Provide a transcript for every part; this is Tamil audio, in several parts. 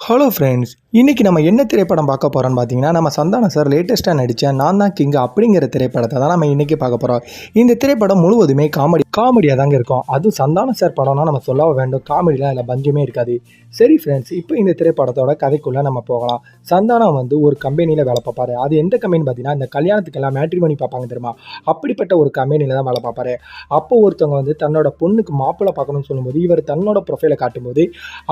ஹலோ ஃப்ரெண்ட்ஸ் இன்றைக்கி நம்ம என்ன திரைப்படம் பார்க்க போகிறோம்னு பார்த்தீங்கன்னா நம்ம சந்தானம் சார் லேட்டஸ்ட்டாக நடித்த நான் தான் கிங் அப்படிங்கிற திரைப்படத்தை தான் நம்ம இன்றைக்கி பார்க்க போகிறோம் இந்த திரைப்படம் முழுவதுமே காமெடி காமெடியாக தாங்க இருக்கும். அதுவும் சந்தானம் சார் படம்னா நம்ம சொல்ல வேண்டும் காமெடிலாம் அதில் பஞ்சமே இருக்காது. சரி ஃப்ரெண்ட்ஸ் இப்போ இந்த திரைப்படத்தோட கதைக்குள்ளே நம்ம போகலாம். சந்தானம் வந்து ஒரு கம்பெனியில் வேலை பார்ப்பாரு. அது எந்த கம்பெனி பார்த்தீங்கன்னா இந்த கல்யாணத்துக்கெல்லாம் மேட்ரி பண்ணி பார்ப்பாங்க தெரியுமா? அப்படிப்பட்ட ஒரு கம்பெனியில் தான் வேலை பார்ப்பாரு. அப்போ ஒருத்தவங்க வந்து தன்னோட பொண்ணுக்கு மாப்பிள்ளை பார்க்கணும்னு சொல்லும்போது இவர் தன்னோட ப்ரொஃபைலை காட்டும்போது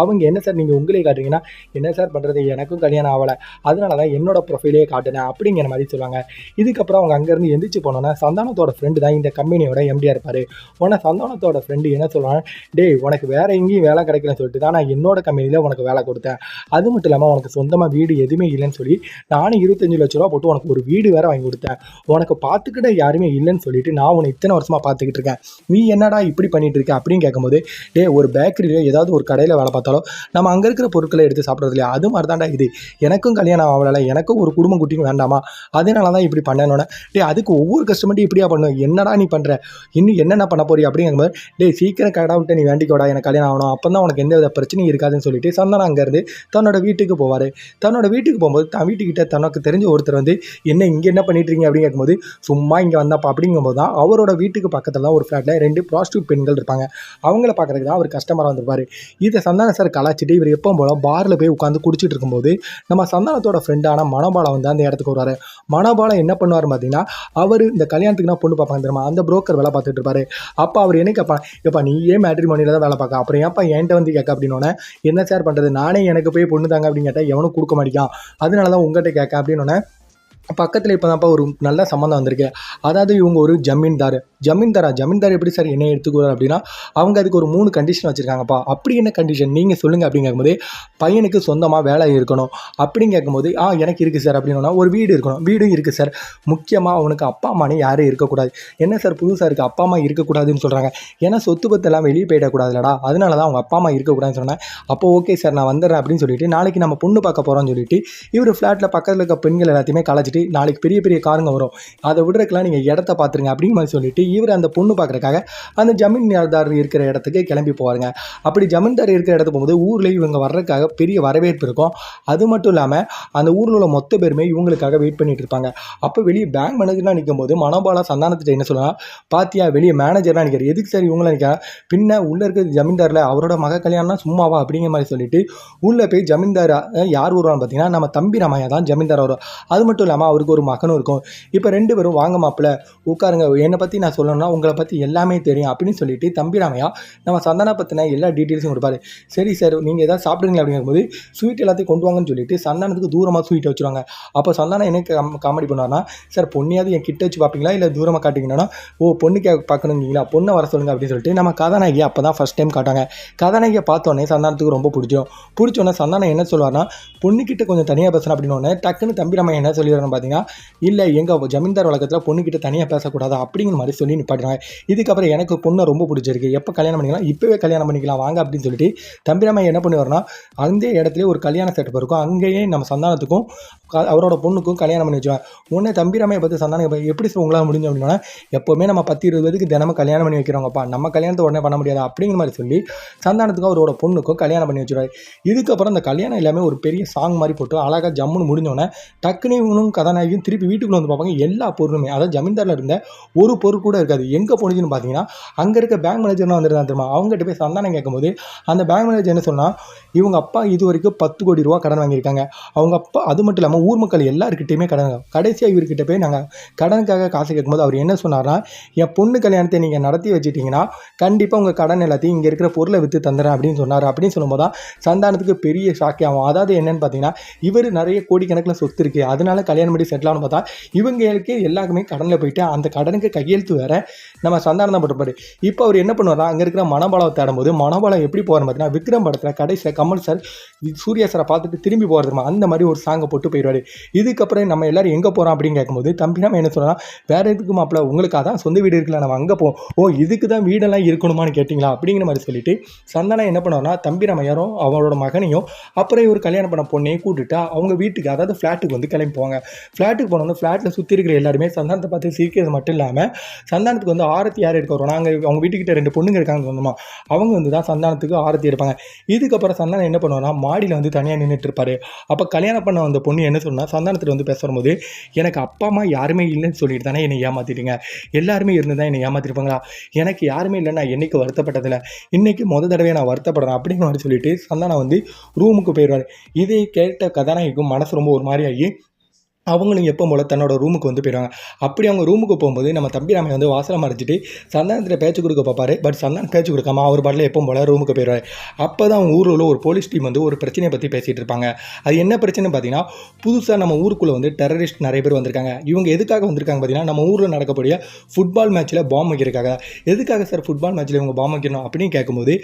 அவங்க என்ன சார் நீங்கள் உங்களே காட்டுறீங்கன்னா என்ன சார் பண்ணுறது எனக்கும் கல்யாணம் ஆகலை. அதனால தான் என்னோட ப்ரொஃபைலே காட்டினேன் அப்படிங்கிற மாதிரி சொல்லுவாங்க. இதுக்கப்புறம் அவங்க அங்கேருந்து எந்திரிச்சு போனோன்னா சந்தானத்தோட ஃப்ரெண்டு தான் இந்த கம்பெனியோட எம்டியாக இருப்பார். உடனே சந்தானத்தோட ஃப்ரெண்டு என்ன சொல்லுவாங்க டேய் உனக்கு வேறு எங்கேயும் வேலை கிடைக்கலன்னு சொல்லிட்டு தான் நான் என்னோட கம்பெனியில் உனக்கு வேலை கொடுத்தேன். அது மட்டும் இல்லாமல் உனக்கு சொந்தமாக வீடு எதுவுமே இல்லைன்னு சொல்லி நானும் இருபத்தஞ்சு லட்ச ரூபா போட்டு உனக்கு ஒரு வீடு வேறு வாங்கி கொடுத்தேன். உனக்கு பார்த்துக்கிட்ட யாருமே இல்லைன்னு சொல்லிட்டு நான் உன்னை இத்தனை வருஷமாக பார்த்துக்கிட்டு இருக்கேன். நீ என்னடா இப்படி பண்ணிட்டு இருக்க அப்படின்னு கேட்கும்போது டே ஒரு பேக்கரியிலோ ஏதாவது ஒரு கடையில் வேலை பார்த்தாலும் நம்ம அங்கே இருக்கிற பொருட்களை எடுத்து சாப்பிட்றது இல்லையா அது மாதிரி தான்டா இது? எனக்கும் கல்யாணம் ஆகலை எனக்கும் ஒரு குடும்பம் குட்டியும் வேண்டாமா? அதனால தான் இப்படி பண்ணணும்னு டே அதுக்கு ஒவ்வொரு கஸ்டமர்ட்டும் இப்படியா பண்ணும் என்னடா நீ பண்ணுற இன்னும் என்னென்ன பண்ண போறீ? அப்படிங்கும்போது டே சீக்கிரம் கடை விட்டு நீ வேண்டிக்கோடா எனக்கு கல்யாணம் ஆகணும். அப்போ தான் உனக்கு எந்த வித பிரச்சனையும் இருக்காதுன்னு சொல்லிட்டு சந்தனம் அங்கேருந்து தன்னோட வீட்டுக்கு போவார். தன்னோட வீட்டுக்கு போகும்போது தான் வீட்டுக்கிட்ட தனக்கு தெரிஞ்ச ஒருத்தர் வந்து என்ன இங்கே என்ன பண்ணிட்டுருங்க இருக்கீங்க? அப்படின்னு கேட்கும்போது சும்மா இங்கே வந்தாப்பா. அப்படிங்கும்போது தான் அவரோட வீட்டுக்கு பக்கத்தில் தான் ஒரு ஃப்ளாட்டில் ரெண்டு ப்ராஸ்டியூட் பெண்கள் இருப்பாங்க. அவங்கள பார்க்குறதுக்கு தான் அவர் கஸ்டமராக வந்திருப்பார். இதை சந்தானம் சார் கலாச்சிட்டு இவர் எப்போ போல பாரில் போய் உட்காந்து குடிச்சிட்டு இருக்கும்போது நம்ம சந்தானத்தோட ஃப்ரெண்டான மனோபாலா வந்து அந்த இடத்துக்கு வருவார். மனோபாலா என்ன பண்ணுவார் பார்த்தீங்கன்னா அவர் இந்த கல்யாணத்துக்கு நான் பொண்ணு பார்ப்பாங்க தெரியுமா? அந்த புரோக்கர் வேலை பார்த்துட்டு இருப்பாரு. அப்போ அவர் என்ன கேட்பான் ஏன் மேட்ரிக் மோனியில் தான் வேலை பார்க்க. அப்புறம் ஏன்ப்பா என்கிட்ட வந்து கேட்க அப்படின்னோடனே என்ன சார் பண்ணுறது நானே எனக்கு போய் பொண்ணு தாங்க அப்படின்னு கேட்டால் எவனும் கொடுக்க மாட்டேங்கான் அதனால தான் உங்கள்கிட்ட கேட்க அப்படின்னோடனே பக்கத்தில் இப்போ தான்ப்பா ஒரு நல்ல சம்மந்தம் வந்திருக்கு. அதாவது இவங்க ஒரு ஜமீன்தார். ஜமீன்தாரா? ஜமீன்தார் எப்படி சார் என்ன எடுத்துக்கிறார் அப்படின்னா அவங்க அதுக்கு ஒரு மூணு கண்டிஷன் வச்சுருக்காங்கப்பா. அப்படி என்ன கண்டிஷன் நீங்கள் சொல்லுங்கள் அப்படின்னு கேட்கும்போது பையனுக்கு சொந்தமாக வேலை இருக்கணும். அப்படின்னு கேட்கும்போது ஆ எனக்கு இருக்குது சார் அப்படின்னா ஒரு வீடு இருக்கணும். வீடும் இருக்குது சார். முக்கியமாக அவனுக்கு அப்பா அம்மானே யாரும் இருக்கக்கூடாது. என்ன சார் புதுசாக இருக்குது அப்பா அம்மா இருக்கக்கூடாதுன்னு சொல்கிறாங்க ஏன்னா சொத்து பத்து எல்லாம் வெளியே போயிடக்கூடாதுலடா. அதனால தான் அவங்க அப்பா அம்மா இருக்கக்கூடாதுன்னு சொன்னேன். அப்போ ஓகே சார் நான் வந்துடுறேன் அப்படின்னு சொல்லிட்டு நாளைக்கு நம்ம பொண்ணு பார்க்க போகிறோம்னு சொல்லிட்டு இவர் ஃப்ளாட்டில் பக்கத்தில் இருக்க பெண்கள் எல்லாத்தையுமே கலைச்சிட்டு நாளைக்கு பெரிய பெரிய காருங்க வரும். அதை விடுறதுக்கெல்லாம் நீங்கள் இடத்த பார்த்துருங்க அப்படிங்கிற மாதிரி சொல்லிட்டு இவர் அந்த பொண்ணு பார்க்குறக்காக அந்த ஜமீன்தார் இருக்கிற இடத்துக்கு கிளம்பி போவாருங்க. அப்படி ஜமீன்தார் இருக்கிற இடத்துக்கு போகும்போது ஊரில் இவங்க வர்றதுக்காக பெரிய வரவேற்பு இருக்கும். அது மட்டும் இல்லாமல் அந்த ஊரில் உள்ள மொத்த பேருமே இவங்களுக்காக வெயிட் பண்ணிட்டு இருப்பாங்க. அப்போ வெளியே பேங்க் மேனேஜர்லாம் நிற்கும் போது மனோபாலா சந்தானத்திட்ட என்ன சொல்லலாம் பாத்தியா வெளியே மேனேஜர்லாம் நிற்கிறார் எதுக்கு சார் இவங்களாம் நிற்கிறா பின்ன உள்ளே இருக்கிற ஜமீன்தாரில் அவரோட மக கல்யாணம்னா சும்மாவா அப்படிங்கிற மாதிரி சொல்லிட்டு உள்ளே போய் ஜமீன்தார் யார் வருவான்னு பார்த்தீங்கன்னா நம்ம தம்பி ராமையா தான் ஜமீன்தார் வரும் அது மட்டும் இல்லாமல் அவருக்கு ஒரு மகனும் இருக்கும். இப்போ ரெண்டு பேரும் வாங்க மாப்பிள்ள உட்காருங்க. என்னை பற்றி நான் சொல்லணும்னா உங்களை பற்றி எல்லாமே தெரியும். அப்படின்னு சொல்லிட்டு தம்பிராமையா நம்ம சந்தானா பற்றின எல்லா டீட்டெயில்ஸும் கொடுப்பாரு. சரி சார் நீங்கள் எதாவது சாப்பிடுறீங்களா? அப்படிங்கும்போது ஸ்வீட் எல்லாத்தையும் கொண்டு வாங்கன்னு சொல்லிட்டு சந்தானத்துக்கு தூரமாக ஸ்வீட்டை வச்சுருவாங்க. அப்போ சந்தானம் என்ன காம்- காமெடி பண்ணுவார்னா சார் பொண்ணையாவது என் கிட்ட வச்சு பார்ப்பீங்களா இல்லை தூரமாக காட்டிங்கன்னா ஓ பொண்ணுக்கு கே பார்க்கணுங்களா பொண்ணை வர சொல்லுங்க. அப்படின்னு சொல்லிட்டு நம்ம கதாநாயகி அப்போ தான் ஃபஸ்ட் டைம் காட்டாங்க. கதாநாயகியை பார்த்தோன்னே சந்தானத்துக்கு ரொம்ப பிடிச்சோம் பிடிச்சோன்னே சந்தானம் என்ன சொல்லுவார்னா பொண்ணுக்கிட்ட கொஞ்சம் தனியாக பேசணும் அப்படின்னு டக்குன்னு தம்பி நம்ம என்ன சொல்லிடுறோம் பார்த்தீங்கன்னா இல்லை எங்கள் ஜமீன்தார் வழக்கத்தில் பொண்ணுக்கிட்ட தனியாக பேசக்கூடாது? அப்படிங்கிற மாதிரி சொல்லி நிப்பாட்டினாங்க. இதுக்கப்புறம் எனக்கு பொண்ணை ரொம்ப பிடிச்சிருக்கு. எப்போ கல்யாணம் பண்ணிக்கலாம்? இப்போவே கல்யாணம் பண்ணிக்கலாம். வாங்க அப்படின்னு சொல்லிட்டு தம்பிராமா என்ன பண்ணுவார்னா அந்த இடத்துல ஒரு கல்யாண செட்டப் இருக்கும். அங்கேயே நம்ம சந்தானத்துக்கும் அவரோட பொண்ணுக்கும் கல்யாணம் பண்ணி வச்சுவேன் உடனே தம்பிராமையை பார்த்து சந்தானம் எப்படி உங்களால் முடிஞ்சு? அப்படின்னா எப்போவுமே நம்ம பத்து இருபது பேருக்கு தினமும் கல்யாணம் பண்ணி வைக்கிறவங்கப்பா நம்ம கல்யாணத்தை உடனே பண்ண முடியாது. அப்படிங்கிற மாதிரி சொல்லி சந்தானத்துக்கும் அவரோட பொண்ணுக்கும் கல்யாணம் பண்ணி வச்சுருவாரு. இதுக்கப்புறம் அந்த கல்யாணம் எல்லாமே ஒரு பெரிய சாங் மாதிரி போட்டு அழகாக ஜம்முன்னு முடிஞ்சோடனே டக்குனு இவனும் கதாநாயகியும் திருப்பி வீட்டுக்குள்ளே வந்து பார்ப்பாங்க. எல்லா பொருளுமே. அதாவது ஜமீன்தாரில் இருந்த ஒரு பொருள் கூட இருக்காது. எங்கே போனதுன்னு பார்த்தீங்கன்னா அங்கே இருக்க பேங்க் மேனேஜர்லாம் வந்துருந்தா தெரியுமா? அவங்ககிட்ட போய் சந்தானம் கேட்கும்போது அந்த பேங்க் மேனேஜர் என்ன சொன்னால் இவங்க அப்பா இது வரைக்கும் பத்து கோடி ரூபா கடன் வாங்கியிருக்காங்க. அவங்க அப்பா அது மட்டும் இல்லாமல் ஊர் மக்கள் எல்லாருக்கிட்டையுமே கடன் கடைசியாக இவர்கிட்ட போய் நாங்கள் கடனுக்காக காசு கேட்கும்போது அவர் என்ன சொன்னார்னா என் பொண்ணு கல்யாணத்தை நீங்கள் நடத்தி வச்சுட்டிங்கன்னா கண்டிப்பாக உங்கள் கடன் எல்லாத்தையும் இங்கே இருக்கிற பொருளை விற்று தந்துடுறேன் அப்படின்னு சொன்னார். அப்படின்னு சொல்லும்போது தான் சந்தானத்துக்கு பெரிய ஷாக்கே ஆகும். அதாவது என்னென்னு பார்த்தீங்கன்னா இவர் நிறைய கோடிக்கணக்கில் சொத்து இருக்குது அதனால கல்யாணம் பண்ணி செட்டில் ஆகணும் பார்த்தா இவங்களுக்கு எல்லாருக்குமே கடனில் போயிட்டு அந்த கடனுக்கு கையெழுத்து வேற நம்ம சந்தானம் தான் போட்டிருப்பாரு. இப்போ அவர் என்ன பண்ணுவார்னா அங்கே இருக்கிற மனபலம் தேடும்போது மனபலம் எப்படி போகிறான்னு பார்த்தீங்கன்னா விக்ரம் படத்தில் கடைசியில் கமல் சார் சூர்யா சாரை பார்த்துட்டு திரும்பி போகிறதுமா அந்த மாதிரி ஒரு சாங்கை போட்டு போயிடுவாரு. இதுக்கப்புறம் நம்ம எல்லாரும் எங்கே போகிறோம் அப்படின்னு கேட்கும்போது தம்பி நம்ம என்ன சொல்லலாம் வேற எதுக்கு மாப்பிள்ள உங்களுக்காக தான் சொந்த வீடு இருக்கல நம்ம அங்கே போவோம். ஓ இதுக்கு தான் வீடெல்லாம் இருக்கணுமான்னு கேட்டிங்களா? அப்படிங்கிற மாதிரி சொல்லிட்டு சந்தானம் என்ன பண்ணுவார்னா தம்பி ராமையாரும் அவரோட மகனையும் அப்புறம் இவர் கல்யாணம் பண்ண பொண்ணையும் கூட்டுட்டு அவங்க வீட்டுக்கு அதாவது ஃப்ளாட்டுக்கு வந்து கிளம்பி போவாங்க. ஃப்ளாட்டுக்கு போனோம்னா ஃப்ளாட்டில் சுற்றி இருக்கிற எல்லாருமே சந்தானத்தை பார்த்து சிரிக்கிறது மட்டும் இல்லாமல் சந்தானத்துக்கு வந்து ஆரத்தி யார் எடுக்க வரும் நாங்கள் அவங்க வீட்டுக்கிட்ட ரெண்டு பொண்ணுங்க இருக்காங்க சொன்னோமா அவங்க வந்து தான் சந்தானத்துக்கு ஆரத்தி எடுப்பாங்க. இதுக்கப்புறம் சந்தானம் என்ன பண்ணுவோம்னா மாடியில் வந்து தனியாக நின்றுட்டு இருப்பாரு. அப்போ கல்யாணம் பண்ண வந்த பொண்ணு என்ன சொன்னால் சந்தானத்தில் வந்து பேச வரும்போது எனக்கு அப்பா அம்மா யாருமே இல்லைன்னு சொல்லிட்டு தானே என்னை ஏமாத்திட்டீங்க. எல்லாருமே இருந்து தான் என்னை ஏமாத்திருப்பாங்களா? எனக்கு யாருமே இல்லை நான் என்றைக்கு வருத்தப்பட்டதில்லை? இன்னைக்கு முத தடவை நான் வருத்தப்படுறேன் அப்படிங்கிற மாதிரி சொல்லிட்டு சந்தானம் வந்து ரூமுக்கு போயிடுவார். இதை கேட்ட கதாநாயகிக்கும் மனசு ரொம்ப ஒரு மாதிரி ஆகி அவங்களும் எப்போ போல் தன்னோட ரூமுக்கு வந்து போயிடுவாங்க. அப்படி அவங்க ரூமுக்கு போகும்போது நம்ம தம்பி ராமையை வந்து வாசலை மறைச்சிட்டு சந்தானத்தில் பேச்சு கொடுக்க பார்ப்பாரு. பட் சந்தானம் பேச்சு கொடுக்காம அவர் பாட்டில் எப்போ போல் ரூமுக்கு போயிடுவார். அப்போ தான் அவங்க ஊரில் உள்ள ஒரு போலீஸ் டீம் வந்து ஒரு பிரச்சனையை பற்றி பேசிகிட்டு இருப்பாங்க. அது என்ன பிரச்சனை பார்த்தீங்கன்னா புதுசாக நம்ம ஊருக்குள்ளே வந்து டெரரிஸ்ட் நிறைய பேர் வந்திருக்காங்க. இவங்க எதுக்காக வந்திருக்காங்க பார்த்தீங்கன்னா நம்ம ஊரில் நடக்கக்கூடிய ஃபுட்பால் மேட்ச்சில் பாம்பு வைக்கிறக்காக எதுக்காக சார் ஃபுட்பால் மேட்ச்சில் இவங்க பாம்பு வைக்கணும் அப்படின்னு கேட்கும்போது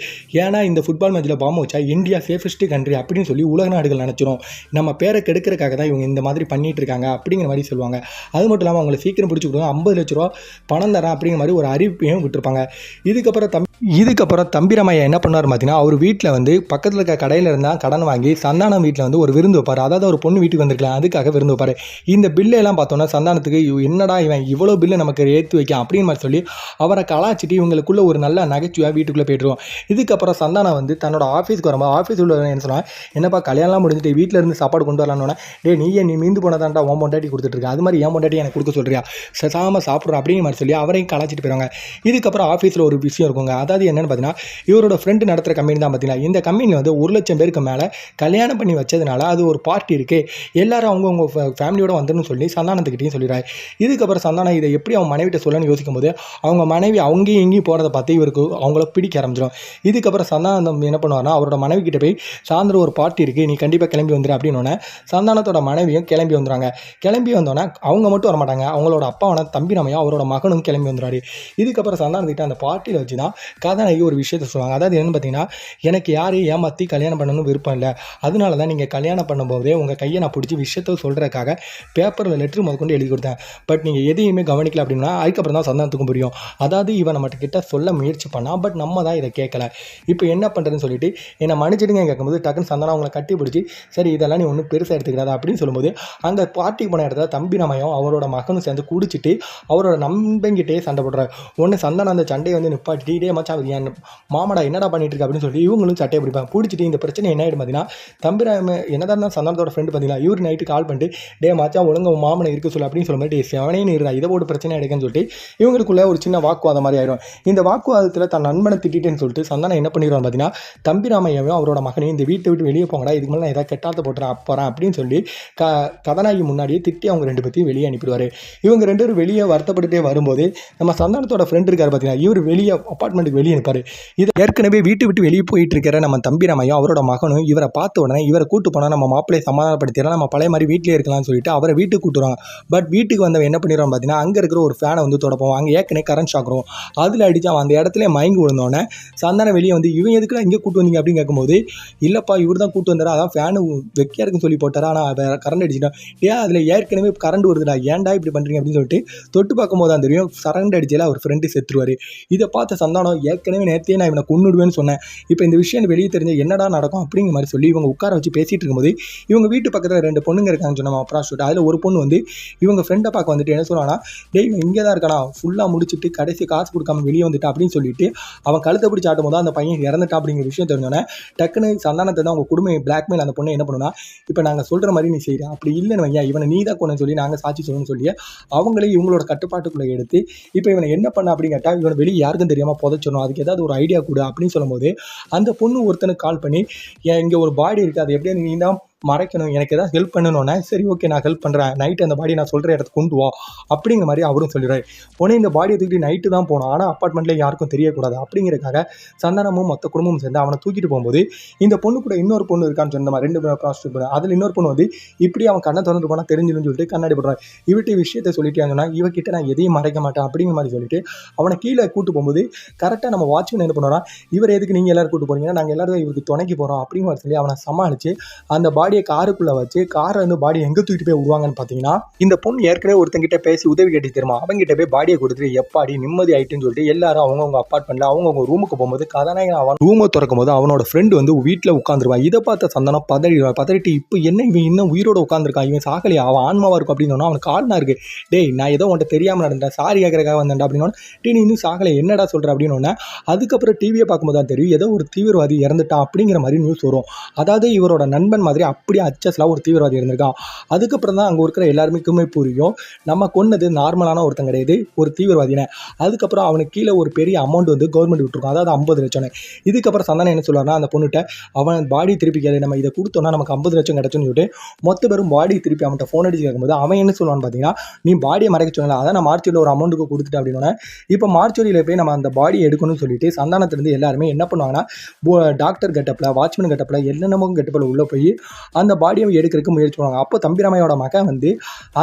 ஏன்னா இந்த ஃபுட்பால் மேட்ச்சில் பாம்பு வச்சா இந்தியா சேஃபஸ்ட் கண்ட்ரி அப்படின்னு சொல்லி உலக நாடுகள் நினச்சிரும். நம்ம பேரை கெடுக்கிறக்காக தான் இவங்க இந்த மாதிரி பண்ணிட்டு இருக்காங்க. அப்படிங்கிற மாதிரி சொல்லுவாங்க. அது மட்டும் இல்லாமல் அவங்களை சீக்கிரம் பிடிச்சி கொடுங்க ஐம்பது லட்ச ரூபா பணம் தரேன் அப்படிங்கிற மாதிரி ஒரு அறிவிப்பையும் விட்டுருப்பாங்க இதுக்கப்புறம் தம் இதுக்கப்புறம் தம்பிரமையா என்ன பண்ணுவார் பார்த்தீங்கன்னா அவர் வீட்டில் வந்து பக்கத்தில் இருக்க கடையில் இருந்தால் கடன் வாங்கி சந்தானம் வீட்டில் வந்து ஒரு விருந்து வைப்பார். அதாவது ஒரு பொண்ணு வீட்டுக்கு வந்திருக்கலாம் அதுக்காக விருந்து வைப்பார். இந்த பில்லையெல்லாம் பார்த்தோன்னா சந்தானத்துக்கு என்னடா இவன் இவ்வளோ பில்லு நமக்கு ஏற்றி வைக்கான் அப்படின்னு மாதிரி சொல்லி அவரை கலாச்சிட்டு இவங்களுக்குள்ள ஒரு நல்ல நகைச்சுவையாக வீட்டுக்குள்ளே போயிட்டுருவோம் இதுக்கப்புறம் சந்தானம் வந்து தன்னோட ஆஃபீஸ்க்கு வரும்போது ஆஃபீஸ் உள்ள என்ன சொன்னால் என்னப்பா கல்யாணம்லாம் முடிஞ்சுட்டு வீட்டில் இருந்து சாப்பாடு கொண்டு வரலான்னு டே நீ நீ மீந்து போனதான்டா உன் பொண்டாட்டி கொடுத்துட்ருக்கேன் அது மாதிரி என் பொண்டாட்டி எனக்கு கொடுக்க சொல்கிறியா சாம சாப்பிட்றோம் அப்படின்னு மாதிரி சொல்லி அவரையும் கலாச்சிட்டு போயிடுவாங்க இதுக்கப்புறம் ஆஃபீஸில் ஒரு விஷயம் இருக்குங்க. அதாவது என்னென்னு பார்த்தீங்கன்னா இவரோட ஃப்ரெண்டு நடத்துகிற கம்பெனி தான் பார்த்தீங்கன்னா இந்த கம்பெனி வந்து ஒரு லட்சம் பேருக்கு மேலே கல்யாணம் பண்ணி வச்சதுனால அது ஒரு பார்ட்டி இருக்குது எல்லாரும் அவங்கவுங்க ஃபேமிலியோட வந்துடணும்னு சொல்லி சந்தானத்துக்கிட்டையும் சொல்லிடுறாரு. இதுக்கப்புறம் சந்தானம் இதை எப்படி அவன் மனைவிட்ட சொல்லணும்னு யோசிக்கும் போது அவங்க மனைவி அங்கேயும் இங்கேயும் போகிறத பார்த்து இவருக்கு அவங்கள பிடிக்க ஆரம்பிச்சிடும் இதுக்கப்புறம் சந்தானம் என்ன பண்ணுவார்னா அவரோட மனைவி கிட்ட போய் சாயந்தரம் ஒரு பார்ட்டி இருக்குது நீ கண்டிப்பாக கிளம்பி வந்துடு அப்படின்னு சந்தானத்தோட மனைவியும் கிளம்பி வந்துடுறாங்க கிளம்பி வந்தோன்னே அவங்க மட்டும் வரமாட்டாங்க. அவங்களோட அப்பாவான தம்பி ராமையா அவரோட மகனும் கிளம்பி வந்துடுறாரு. இதுக்கப்புறம் சந்தானத்திட்ட அந்த பார்ட்டியில் வச்சு தான் கதாநாயகி ஒரு விஷயத்த சொல்லுவாங்க. அதாவது என்னன்னு பார்த்தீங்கன்னா எனக்கு யாரையும் ஏமாற்றி கல்யாணம் பண்ணணும்னு விருப்பம் இல்லை. அதனால தான் நீங்கள் கல்யாணம் பண்ணும்போதே உங்கள் கையை நான் பிடிச்சி விஷயத்த சொல்கிறதுக்காக பேப்பரில் லெட்ரு முதற்கொண்டு எழுதி கொடுத்தேன். பட் நீங்கள் எதையுமே கவனிக்கல அப்படின்னா அதுக்கப்புறம் தான் சந்தானத்துக்கும் புரியும். அதாவது இவன் நம்மகிட்ட கிட்ட சொல்ல முயற்சி பண்ணால் பட் நம்ம தான் இதை கேட்கல இப்போ என்ன பண்ணுறதுன்னு சொல்லிட்டு என்னை மன்னிச்சிடுங்க கேட்கும்போது டக்குன்னு சந்தானம் அவங்களை கட்டி பிடிச்சி சரி இதெல்லாம் நீ ஒன்றும் பெருசாக எடுத்துக்கிறாத அப்படின்னு சொல்லும்போது அந்த பார்ட்டிக்கு போன இடத்துல தம்பி ராமையும் அவரோட மகனும் சேர்ந்து குடிச்சிட்டு அவரோட நம்பங்கிட்டே சண்டை போடுறாரு. ஒன்று சந்தானம் அந்த சண்டையை வந்து நிப்பாட்டிட்டு இதே மச்சான் அவர் என் மாமடா என்னடா பண்ணிட்டு இருக்கு அப்படின்னு சொல்லி இவங்களும் சட்டையை பிடிப்பாங்க. பிடிச்சிட்டு இந்த பிரச்சனை என்ன ஆகிடும் பார்த்தீங்கன்னா தம்பிராம என்னதான் இருந்தால் சந்தானத்தோட ஃப்ரெண்டு பார்த்தீங்கன்னா இவர் நைட்டு கால் பண்ணிட்டு டே மச்சான் ஒழுங்க உன் மாமனை இருக்க சொல்லு அப்படின்னு சொல்ல மாதிரி செவனே இருந்தா இதை போட்டு பிரச்சனை எடுக்கன்னு சொல்லிட்டு இவங்களுக்குள்ள ஒரு சின்ன வாக்குவாதம் மாதிரி ஆயிடும் இந்த வாக்குவாதத்தில் தன் நண்பனை திட்டேன்னு சொல்லிட்டு சந்தானம் என்ன பண்ணிடுவான் பார்த்தீங்கன்னா தம்பிராமையாவையும் அவரோட மகனையும் இந்த வீட்டை விட்டு வெளியே போங்கடா இதுக்கு மேலே நான் ஏதாவது கெட்டாத்த போட்டுறேன் அப்போறேன் அப்படின்னு சொல்லி க கதாநாயகி முன்னாடியே திட்டி அவங்க ரெண்டு பேர்த்தையும் வெளியே அனுப்பிடுவார். இவங்க ரெண்டு பேரும் வெளியே வருத்தப்பட்டுட்டே வரும்போது நம்ம சந்தானத்தோட ஃப்ரெண்ட் இருக்கார் பார்த்தீங்கன்னா இவர் வெளியே அப்பார்ட்மெண்ட்டுக்கு வெளியே அனுப்பார் இது ஏற்கனவே வீட்டு விட்டு வெளியே போயிட்டு இருக்கிற நம்ம தம்பி நம்மையும் அவரோட மகனும் இவரை பார்த்த உடனே இவரை கூட்டு போனால் நம்ம மாப்பிள்ளையை சமாதானப்படுத்திடலாம் நம்ம பழைய மாதிரி வீட்டிலே இருக்கலாம்னு சொல்லிட்டு அவரை வீட்டுக்கு கூட்டுறாங்க பட் வீட்டுக்கு வந்தவன் என்ன பண்ணிடுவான் பார்த்தீங்கன்னா அங்கே இருக்கிற ஒரு ஃபேனை வந்து தொடப்போம் அங்கே ஏற்கனவே கரண்ட் ஷாக்குறோம் அதில் அடிச்சு அவன் அந்த இடத்துல மயங்கி விழுந்தோடனே சந்தானம் வெளியே வந்து இவன் எதுக்குடா இங்கே கூட்டு வந்தீங்க? அப்படின்னு கேட்கும்போது இல்லைப்பா இவர் தான் கூட்டு வந்தாரா. அதான் ஃபேனு வெக்கையா இருக்குன்னு சொல்லி போட்டாரா. ஆனால் கரண்ட் அடிச்சிட்டான். ஐயா அதில் ஏற்கனவே கரண்ட் வருதுடா. ஏன்டா இப்படி பண்ணுறீங்க அப்படின்னு சொல்லிட்டு தொட்டு பார்க்கும்போது தான் தெரியும். சரண்ட் அடிச்சல அவர் ஃப்ரெண்டு செத்துருவார். இதை பார்த்த சந்தானம் ஏற்கனவே நேர்த்தியே நான் இவனை கொன்னுடுவேன்னு சொன்னேன். இப்போ இந்த விஷயம் வெளியே தெரிஞ்ச என்னடா நடக்கும் அப்படிங்கிற மாதிரி சொல்லி இவங்க உட்கார வச்சு பேசிகிட்டு இருக்கும்போது இவங்க வீட்டு பக்கத்தில் ரெண்டு பொண்ணுங்க இருக்காங்க சொன்னோம் அப்புறம் சொல்லிட்டு அதில் ஒரு பொண்ணு வந்து இவங்க ஃப்ரெண்டை பார்க்க வந்துட்டு என்ன சொல்லுவானா டேய் இவன் இங்கே தான் இருக்கானா ஃபுல்லாக முடிச்சுட்டு கடைசி காசு கொடுக்காம வெளியே வந்துட்டா? அப்படின்னு சொல்லிட்டு அவன் கழுத்தை பிடிச்சி ஆட்டும் போது அந்த பையன் இறந்துட்டா அப்படிங்கிற விஷயம் தெரிஞ்சோன்னே டக்குன்னு சந்தானத்தை தான் அவங்க குடும்பம் பிளாக்மெயில் அந்த பொண்ணு என்ன பண்ணுனா இப்போ நாங்கள் சொல்கிற மாதிரி நீ செய்கிறேன் அப்படி இல்லைன்னு வையா இவனை நீ தான் கொண்டு சொல்லி நாங்கள் சாட்சி சொல்லணும்னு சொல்லி அவங்களே இவங்களோட கட்டுப்பாட்டுக்குள்ளே எடுத்து இப்போ இவனை என்ன பண்ண அப்படின்னு கேட்டால் இவனை வெளியே யாருக்கும் தெரியாமல் புதைச்சிடணும். அதுக்கு ஏதாவது ஒரு ஐடியா கொடு அப்படின்னு சொல்லும்போது அந்த பொண்ணு ஒருத்தனுக்கு கால் பண்ணி இங்கே ஒரு பாடி இருக்குது அது எப்படியா நீ தான் மறைக்கணும் எனக்கு ஏதாவது ஹெல்ப் பண்ணணும்னா சரி ஓகே நான் ஹெல்ப் பண்ணுறேன் நைட்டு அந்த பாடி நான் சொல்கிற இடத்துக்கு கொண்டு வா அப்படிங்கிற மாதிரி அவரும் சொல்லிடுறாரு. உடனே இந்த பாடியை தூக்கிட்டு நைட்டு தான் போனோம் ஆனால் அப்பார்ட்மெண்ட்டில் யாருக்கும் தெரியக்கூடாது. அப்படிங்கிறக்காக சந்தானமும் மொத்த குடும்பமும் சேர்ந்து அவனை தூக்கிட்டு போகும்போது இந்த பொண்ணு கூட இன்னொரு பொண்ணு இருக்கான்னு சொன்ன மாதிரி ரெண்டு ப்ராஸ்டியூட் பொண்ணு அதில் இன்னொரு பொண்ணு வந்து இப்படி அவன் கண்ணை திறந்து போனால் தெரிஞ்சிடும் சொல்லிட்டு கண்ணாடி போடுறான். இவர்கிட்ட விஷயத்தை சொல்லிட்டாங்கன்னா இவகிட்ட நான் எதையும் மறைக்க மாட்டேன் அப்படிங்கிற மாதிரி சொல்லிட்டு அவனை கீழே கூட்டு போகும்போது கரெக்டாக நம்ம வாட்ச்மேன் என்ன பண்ணுறோம்னா இவர் எதுக்கு நீங்கள் எல்லோரும் கூட்டு போகிறீங்கன்னா நாங்கள் எல்லோரும் இவருக்கு துணைக்கு போகிறோம் அப்படிங்கிற சொல்லி அவனை சமாளித்து அந்த பாடி பாடியை காருக்குள்ளே வச்சு காரை வந்து பாடி எங்கே தூக்கிட்டு போய் விடுவாங்கன்னு பார்த்தீங்கன்னா இந்த பொண்ணு ஏற்கனவே ஒருத்தங்கிட்ட பேசி உதவி கேட்டு தெரியுமா அவங்ககிட்ட போய் பாடியை கொடுத்துட்டு எப்பாடி நிம்மதி ஆயிட்டுன்னு சொல்லிட்டு எல்லாரும் அவங்கவுங்க அப்பார்ட்மெண்ட்ல அவங்கவுங்க ரூமுக்கு போகும்போது கதாநாயகன் அவன் ரூமை திறக்கும் போது அவனோட ஃப்ரெண்டு வந்து வீட்டில் உட்காந்துருவான் இதை பார்த்த சந்தனம் பதறிடுவான் பதறிட்டு இப்போ என்ன இவன் இன்னும் உயிரோட உட்காந்துருக்கான் இவன் சாகலையா? அவன் ஆன்மாவா இருக்கும்? அப்படின்னு சொன்னா அவனுக்கு கால்னா இருக்கு. டேய் நான் ஏதோ உன்ட்ட தெரியாமல் நடந்தேன் சாரி கேட்கறக்காக வந்தேன்டா. அப்படின்னு டே நீ இன்னும் சாகலை என்னடா சொல்கிற அப்படின்னு ஒன்று அதுக்கப்புறம் டிவியை பார்க்கும்போது தான் தெரியும். ஏதோ ஒரு தீவிரவாதி இறந்துட்டான் அப்படிங்கிற மாதிரி நியூஸ் வரும். அதாவது இவரோட நண்பன் மாதிரி அப்படியே அச்சஸ்லாம் ஒரு தீவிரவாதி இருந்திருக்கான் அதுக்கப்புறம் தான் அங்கே இருக்கிற எல்லாருக்குமே புரியும் நம்ம கொன்னது நார்மலான ஒருத்தன் கிடையாது ஒரு தீவிரவாதினை. அதுக்கப்புறம் அவனுக்கு கீழே ஒரு பெரிய அமௌண்ட் வந்து கவர்மெண்ட் விட்டுருக்கோம் அதாவது ஐம்பது லட்சம் இதுக்கப்புறம் சந்தானம் என்ன சொல்லுவார்னா அந்த பொண்ணுகிட்ட அவன் பாடி திருப்பி கேளு நம்ம இதை கொடுத்தோம்னா நமக்கு ஐம்பது லட்சம் கிடச்சுன்னு சொல்லிட்டு மொத்த பேரும் பாடி திருப்பி அவன்கிட்ட ஃபோன் அடிச்சு கேட்கும்போது அவன் என்ன சொல்லுவான்னு பார்த்தீங்கன்னா நீ பாடியை மறைக்க சொல்லலாம் அதான் நான் மார்ச்சுரியில் ஒரு அமௌண்ட்டுக்கு கொடுத்துட்டு அப்படின்னா இப்போ மார்ச்சுரியில் போய் நம்ம அந்த பாடி எடுக்கணும்னு சொல்லிட்டு சந்தானத்திலேருந்து எல்லாருமே என்ன பண்ணுவாங்கன்னா டாக்டர் கெட்டப்பில் வாட்ச்மேன் கெட்டப்பில் என்னென்னமோ கெட்டப்பில் உள்ளே போய் அந்த பாடியை எடுக்கிறதுக்கு முயற்சி பண்ணுவாங்க. அப்போ தம்பிராமையோட மகன் வந்து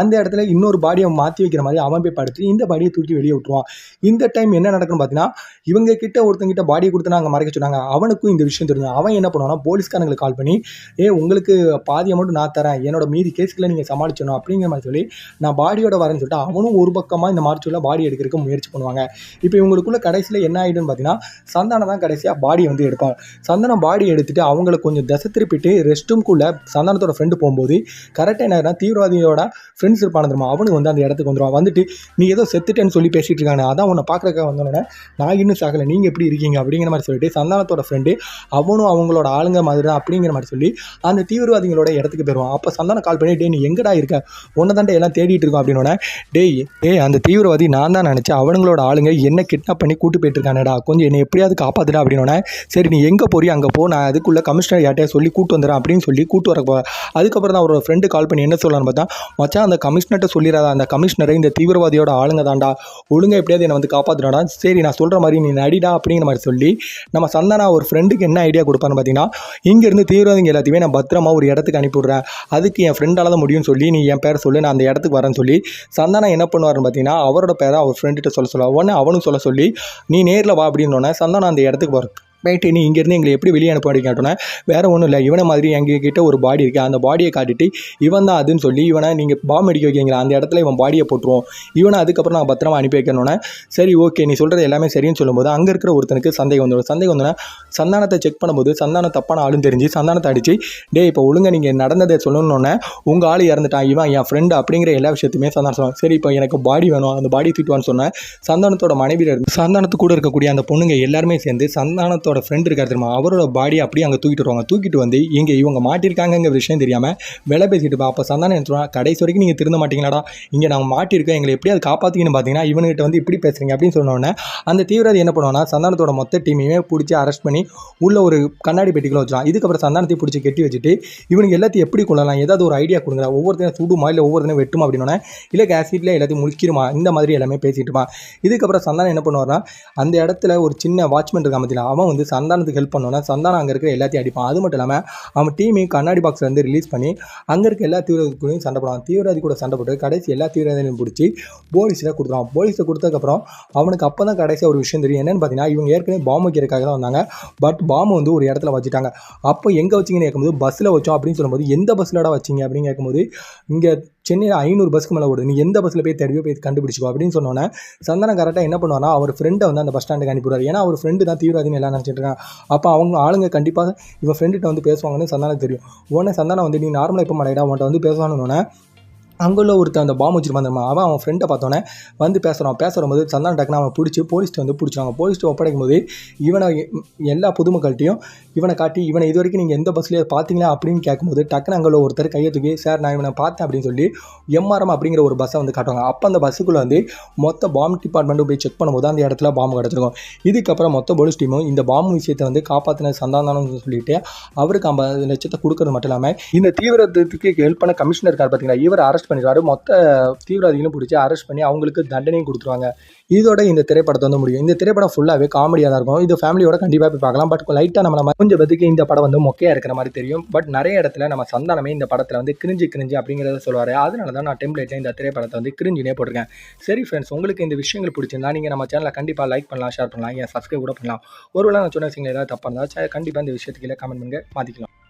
அந்த இடத்துல இன்னொரு பாடியை மாற்றி வைக்கிற மாதிரி அவன் போய் படுத்து இந்த பாடியை தூக்கி வெளியே விட்டுருவான். இந்த டைம் என்ன நடக்குன்னு பார்த்தீங்கன்னா இவங்க கிட்ட ஒருத்தங்கிட்ட பாடியை கொடுத்து நாங்கள் மறைக்க சொன்னாங்க. அவனுக்கும் இந்த விஷயம் தெரிஞ்சு அவன் என்ன பண்ணுவான்னா போலீஸ்காரங்களுக்கு கால் பண்ணி ஏ உங்களுக்கு பாதி அமௌண்ட் நான் தரேன். என்னோட மீதி கேஸுக்குள்ள நீங்கள் சமாளிச்சணும் அப்படிங்கிற மாதிரி சொல்லி நான் பாடியோட வரேன்னு சொல்லிட்டு அவனும் ஒரு பக்கமாக இந்த மார்ச்சுவில் பாடி எடுக்கிறதுக்கு முயற்சி பண்ணுவாங்க. இப்போ இவங்களுக்குள்ள கடைசியில் என்ன ஆகிடுன்னு பார்த்தீங்கன்னா சந்தானம் தான் கடைசியாக பாடி வந்து எடுப்பான் சந்தானம் பாடி எடுத்துட்டு அவங்கள கொஞ்சம் திசை திருப்பிட்டு ரெஸ்ட் ரூம்குள்ளே சந்தானத்தோட ஃப்ரெண்டு போகும்போது கரெக்டாக என்ன தீவிரவாதியோட ஃப்ரெண்ட்ஸ் இருப்பான தெரியுமா? அவனுக்கு வந்து அந்த இடத்துக்கு வந்துடுவான் வந்துட்டு நீ ஏதோ செத்துட்டேன்னு சொல்லி பேசிகிட்டு இருக்காங்க அதான் உன்னை பார்க்குறக்க வந்தோடனே நான் இன்னும் சாகலை. நீங்கள் எப்படி இருக்கீங்க? அப்படிங்கிற மாதிரி சொல்லிட்டு சந்தானத்தோட ஃப்ரெண்டு அவனும் அவங்களோட ஆளுங்க மாதிரி தான் அப்படிங்கிற மாதிரி சொல்லி அந்த தீவிரவாதிகளோட இடத்துக்கு போயிடுவான் அப்போ சந்தானம் கால் பண்ணி டே நீ எங்கடா இருக்க? உன்னை தாண்டே எல்லாம் தேடிட்டு இருக்கோம். அப்படின்னோடனே டேய் டேய் அந்த தீவிரவாதி நான் தான் நினச்சேன். அவனுங்களோட ஆளுங்க என்ன கிட்னாப் பண்ணி கூட்டு போயிட்டு இருக்கானடா கொஞ்சம் என்னை எப்படியாவது காப்பாத்துடா. அப்படின்னோடனே சரி நீ எங்கே போறியோ அங்கே போ. நான் அதுக்குள்ளே கமிஷனர் யார்ட்டையா சொல்லி கூட்டு வந்துடுறேன். அப்படின்னு சொல்லி கூட்டு வர போ அதுக்கப்புறம் தான் அவரோட ஃப்ரெண்டு கால் பண்ணி என்ன சொல்லலான்னு பார்த்தா மச்சான் அந்த கமிஷனர்கிட்ட சொல்லிடாதா அந்த கமிஷனரை இந்த தீவிரவாதியோட ஆளுங்க தாண்டா ஒழுங்காக எப்படியாவது என்னை வந்து காப்பாற்றுறாடா சரி நான் சொல்கிற மாதிரி நீ நடிடா அப்படிங்கிற மாதிரி சொல்லி நம்ம சந்தானா ஒரு ஃப்ரெண்டுக்கு என்ன ஐடியா கொடுப்பான்னு பார்த்தீங்கன்னா இங்கேருந்து தீவிரவாதிங்க எல்லாத்தையுமே நான் பத்திரமா ஒரு இடத்துக்கு அனுப்பிவிடுறேன். அதுக்கு என் ஃப்ரெண்டால தான் முடியும்னு சொல்லி நீ என் பேரை சொல்லி நான் அந்த இடத்துக்கு வரேன்னு சொல்லி சந்தானா என்ன பண்ணுவாருன்னு பார்த்தீங்கன்னா அவரோட பேரை அவர் ஃப்ரெண்டுகிட்ட சொல்ல சொல்ல உடனே அவனும் சொல்ல சொல்லி நீ நேரில் வா அப்படின்னு சந்தானா அந்த இடத்துக்கு வர மேட்டு நீ இங்கேருந்து எங்களை எப்படி வெளியே அனுப்பாடி கேட்டோன்னே வேறு ஒன்றும் இல்லை. இவனை மாதிரி எங்ககிட்ட ஒரு பாடி இருக்குது அந்த பாடியை காட்டிட்டு இவன் தான் அதுன்னு சொல்லி இவனை நீங்கள் பாம் அடிக்க வைக்கிறீங்களா? அந்த இடத்துல இவன் பாடியை போட்டுருவோம். இவனை அதுக்கப்புறம் நான் பத்திரமா அனுப்பி வைக்கணுன்னே சரி ஓகே நீ சொல்கிறது எல்லாமே சரின்னு சொல்லும்போது அங்கே இருக்கிற ஒருத்தனுக்கு சந்தேகம் வந்துடும். சந்தேகம் வந்தோன்னா சந்தானத்தை செக் பண்ணும்போது சந்தானம் தப்பான ஆளும் தெரிஞ்சு சந்தானத்தை அடித்து டே இப்போ ஒழுங்காக நீங்கள் நடந்ததை சொல்லணுன்னே உங்கள் ஆள் இறந்துட்டான். இவன் என் ஃப்ரெண்டு அப்படிங்கிற எல்லா விஷயத்தையுமே சந்தானம் சொல்லுவாங்க சரி இப்போ எனக்கு பாடி வேணும். அந்த பாடி தூட்டுவான்னு சொன்னேன். சந்தானத்தோட மனைவியில் இருந்து சந்தானத்து கூட இருக்கக்கூடிய அந்த பொண்ணுங்க எல்லாருமே சேர்ந்து சந்தானத்தோட ஃப்ரெண்ட் இருக்கார் தெரியுமா? அவரோட பாடியை அப்படியே அங்கே தூக்கிட்டு வருவாங்க. தூக்கிட்டு வந்து இங்கே இவங்க மாட்டிருக்காங்கங்கிற விஷயம் தெரியாமல் விலை பேசிட்டு அப்போ சந்தானம் என்ன கடைசி வரைக்கும் நீங்கள் திருந்த மாட்டீங்களாடா? இங்கே நாங்கள் மாட்டிருக்கோம். எங்களை எப்படியாவது காப்பாற்றிங்கன்னு பார்த்தீங்கன்னா இவனுகிட்ட வந்து இப்படி பேசுறீங்க அப்படின்னு சொன்னோடனே அந்த தீவிரவாதி என்ன பண்ணுவானா சந்தானத்தோட மொத்த டீமையுமே பிடிச்சி அரெஸ்ட் பண்ணி உள்ள ஒரு கண்ணாடி பெட்டிக்குள்ள வச்சுலாம் இதுக்கப்புறம் சந்தானத்தை பிடிச்சி கட்டி வச்சுட்டு இவனுக்கு எல்லாத்தையும் எப்படி கொள்ளலாம் ஏதாவது ஒரு ஐடியா கொடுங்க ஒவ்வொருத்தையும் சுடுமா இல்லை ஒவ்வொருத்தையும் வெட்டுமா? அப்படின்னோடனே இல்லை ஆசிட்ல எல்லாத்தையும் முழிக்கிருமா இந்த மாதிரி எல்லாமே பேசிட்டுமா இதுக்கப்புறம் சந்தானம் என்ன பண்ணுவார்னா அந்த இடத்துல ஒரு சின்ன வாட்ச்மேன் இருக்க மத்தியில் அவன் வந்து சந்தானத்துக்கு ஹெல்ப் பண்ணோன்னா சந்தானம் அங்கே இருக்கிற எல்லாத்தையும் அடிப்பான். அது மட்டும் இல்லாமல் அவன் டீமையும் கண்ணாடி பாக்ஸில் வந்து ரிலீஸ் பண்ணி அங்கே இருக்க எல்லா தீவிரவாதிகளையும் சண்டை போடுவான். தீவிரவாதி கூட சண்டை போட்டு கடைசி எல்லா தீவிரவாதிகளையும் பிடிச்சி போலீஸில் கொடுத்துருவான். போலீஸை கொடுத்ததுக்கப்புறம் அவனுக்கு அப்போ தான் கடைசியாக ஒரு விஷயம் தெரியும். என்னென்னு பார்த்தீங்கன்னா இவங்க ஏற்கனவே பாம்பு வைக்கிறதுக்காக தான் வந்தாங்க. பட் பாம்பு வந்து ஒரு இடத்துல வச்சுட்டாங்க. அப்போ எங்கே வச்சிங்கன்னு கேட்கும்போது பஸ்ஸில் வச்சோம் அப்படின்னு சொல்லும்போது எந்த பஸ்ஸில் வச்சிங்க அப்படின்னு கேட்கும்போது இங்கே சென்னையில் ஐநூறு பஸ்க்கு மேலே ஓடுது. நீ எந்த பஸ்ஸில் போய் தேடியோ போய் கண்டுபிடிச்சிக்கோ அப்படின்னு சொன்னோன்னே சந்தனம் கரெக்டாக என்ன பண்ணுவானா அவர் ஃப்ரெண்டை வந்து அந்த பஸ் ஸ்டாண்டுக்கு அனுப்பிடுவார் ஏன்னா அவர் ஃப்ரெண்டு தான் தீவிரவாதின்னு எல்லாம் நினச்சிட்டு இருக்காங்க. அப்போ அவங்க ஆளுங்க கண்டிப்பாக இவன் ஃப்ரெண்டுகிட்ட வந்து பேசுவாங்கன்னு சந்தானம் தெரியும். உடனே சந்தானம் வந்து நீ நார்மலாக இப்போ மலையிடா உன்ட்ட வந்து பேசுவான்னு அங்குள்ள ஒருத்தன் அந்த பாம்பு வச்சுட்டு தெரியுமா அவன் அவன் ஃப்ரெண்டை பார்த்தோன்னே வந்து பேசுகிறான் பேசும்போது சந்தான டக்குனு அவன் பிடிச்சி போலீஸ்ட்டு வந்து பிடிச்சாங்க போலீஸ்ட்டு ஒப்படைக்கும் போது இவனை எல்லா பொதுமக்கள்கிட்டையும் இவனை காட்டி இவனை இது வரைக்கும் நீங்கள் எந்த பஸ்லேயே பார்த்தீங்களா அப்படின்னு கேட்கும்போது டக்குனு அங்கே ஒருத்தர் கையை தூக்கி சார் நான் இவனை பார்த்தேன் அப்படின்னு சொல்லி எம்ஆர்எம் அப்படிங்கிற ஒரு பஸ்ஸை வந்து காட்டுவாங்க. அப்போ அந்த பஸ்ஸுக்குள்ளே வந்து மொத்த பாம்பு டிபார்ட்மெண்ட்டும் போய் செக் பண்ணும்போது அந்த இடத்துல பாம்பு கிடச்சிருக்கும். இதுக்கப்புறம் மொத்த போலீஸ் டீமும் இந்த பாம்பு விஷயத்தை வந்து காப்பாற்றின சந்தானம்னு சொல்லிட்டு அவருக்கு ஐம்பது லட்சத்தை கொடுக்கறது மட்டும் இல்லாமல் இந்த தீவிரத்துக்கு ஹெல்ப் பண்ண கமிஷனர் இருக்கார் பார்த்தீங்களா இவர் அரெஸ்ட் பண்ணிடுவார் மொத்த தீவிரவாதிகளும் பிடிச்சி அரெஸ்ட் பண்ணி அவங்களுக்கு தண்டனையும் கொடுத்துருவாங்க. இதோட இந்த திரைப்படத்தை வந்து முடியும். இந்த திரைப்படம் ஃபுல்லாகவே காமெடியாக தான் இருக்கும். இது ஃபேமிலியோட கண்டிப்பாக போய் பார்க்கலாம். பட் லைட்டாக நம்ம கொஞ்சம் பதுக்கு இந்த படம் வந்து மொக்கையாக இருக்கிற மாதிரி தெரியும். பட் நிறைய இடத்துல நம்ம சந்தானமே இந்த படத்தில் வந்து கிரிஞ்சு கிரிஞ்சு அப்படிங்கிறத சொல்லுவார். அதனால தான் நான் டெம்ப்ளேட்டில் இந்த திரைப்படத்தை வந்து கிரிஞ்சினே போட்டிருக்கேன். சரி ஃப்ரெண்ட்ஸ் உங்களுக்கு இந்த விஷயங்கள் பிடிச்சிருந்தா நீங்கள் நம்ம சேனலை கண்டிப்பாக லைக் பண்ணலாம் ஷேர் பண்ணலாம் ஏன் சப்ஸ்கிரைப் கூட பண்ணலாம். ஒருவேளை நான் சொன்ன விஷயங்கள் ஏதாவது தப்பாக இருந்தால் கண்டிப்பாக இந்த விஷயத்துக்கு கமெண்ட் பண்ணுங்க. மாற்றிக்கலாம்